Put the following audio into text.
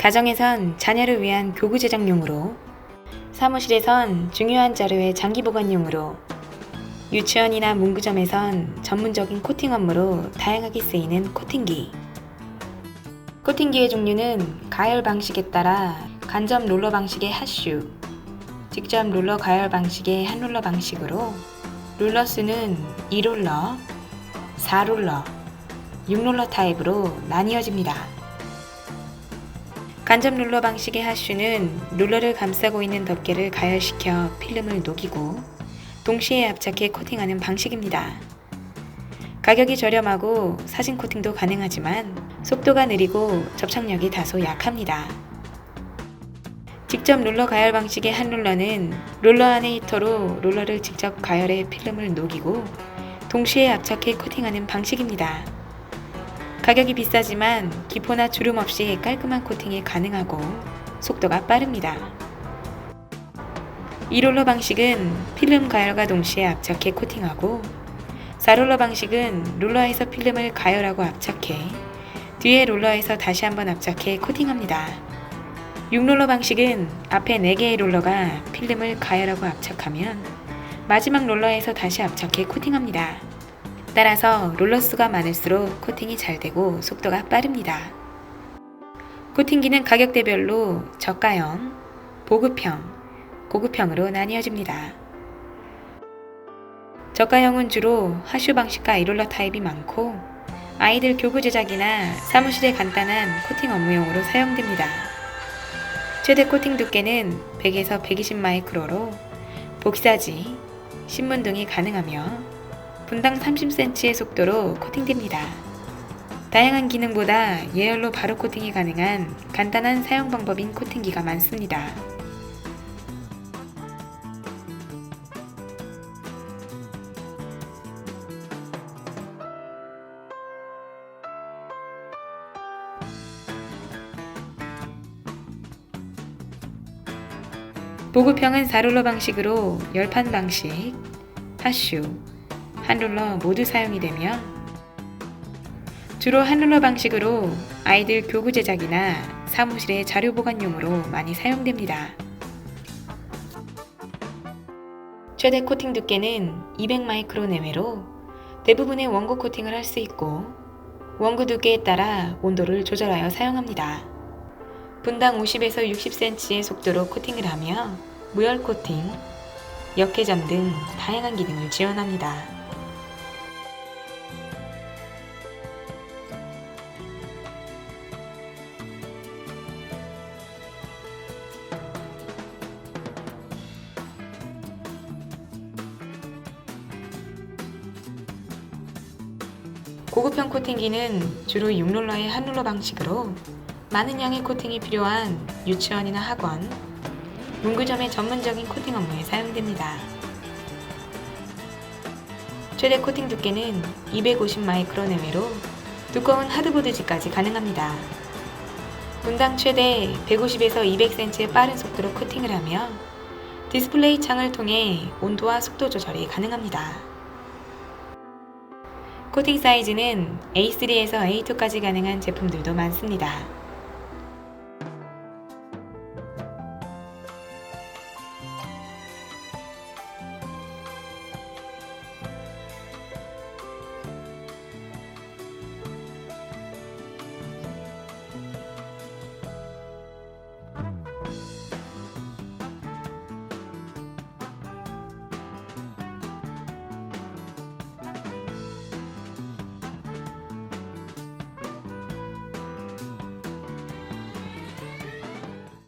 가정에선 자녀를 위한 교구 제작용으로, 사무실에선 중요한 자료의 장기 보관용으로, 유치원이나 문구점에선 전문적인 코팅 업무로 다양하게 쓰이는 코팅기. 코팅기의 종류는 가열 방식에 따라 간접 롤러 방식의 핫슈, 직접 롤러 가열 방식의 한 롤러 방식으로 롤러 수는 2롤러, 4롤러, 6롤러 타입으로 나뉘어집니다. 간접 롤러 방식의 핫슈는 롤러를 감싸고 있는 덮개를 가열시켜 필름을 녹이고 동시에 압착해 코팅하는 방식입니다. 가격이 저렴하고 사진 코팅도 가능하지만 속도가 느리고 접착력이 다소 약합니다. 직접 롤러 가열 방식의 한 롤러는 롤러 안의 히터로 롤러를 직접 가열해 필름을 녹이고 동시에 압착해 코팅하는 방식입니다. 가격이 비싸지만 기포나 주름 없이 깔끔한 코팅이 가능하고 속도가 빠릅니다. 이 롤러 방식은 필름 가열과 동시에 압착해 코팅하고 4롤러 방식은 롤러에서 필름을 가열하고 압착해 뒤에 롤러에서 다시 한번 압착해 코팅합니다. 6롤러 방식은 앞에 4개의 롤러가 필름을 가열하고 압착하면 마지막 롤러에서 다시 압착해 코팅합니다. 따라서 롤러 수가 많을수록 코팅이 잘 되고 속도가 빠릅니다. 코팅기는 가격대별로 저가형, 보급형, 고급형으로 나뉘어집니다. 저가형은 주로 하슈 방식과 이롤러 타입이 많고 아이들 교구 제작이나 사무실의 간단한 코팅 업무용으로 사용됩니다. 최대 코팅 두께는 100에서 120 마이크로로 복사지, 신문 등이 가능하며 분당 30cm의 속도로 코팅됩니다. 다양한 기능보다 예열로 바로 코팅이 가능한 간단한 사용 방법인 코팅기가 많습니다. 보급형은 4롤러 방식으로 열판 방식, 하슈, 한롤러 모두 사용이 되며 주로 한롤러 방식으로 아이들 교구 제작이나 사무실의 자료 보관용으로 많이 사용됩니다. 최대 코팅 두께는 200 마이크로 내외로 대부분의 원고 코팅을 할 수 있고 원고 두께에 따라 온도를 조절하여 사용합니다. 분당 50에서 60cm의 속도로 코팅을 하며 무열 코팅, 역회점 등 다양한 기능을 지원합니다. 고급형 코팅기는 주로 6롤러의 한 롤러 방식으로 많은 양의 코팅이 필요한 유치원이나 학원, 문구점의 전문적인 코팅 업무에 사용됩니다. 최대 코팅 두께는 250 마이크로 내외로 두꺼운 하드보드지까지 가능합니다. 분당 최대 150에서 200cm의 빠른 속도로 코팅을 하며 디스플레이 창을 통해 온도와 속도 조절이 가능합니다. 코팅 사이즈는 A3에서 A2까지 가능한 제품들도 많습니다.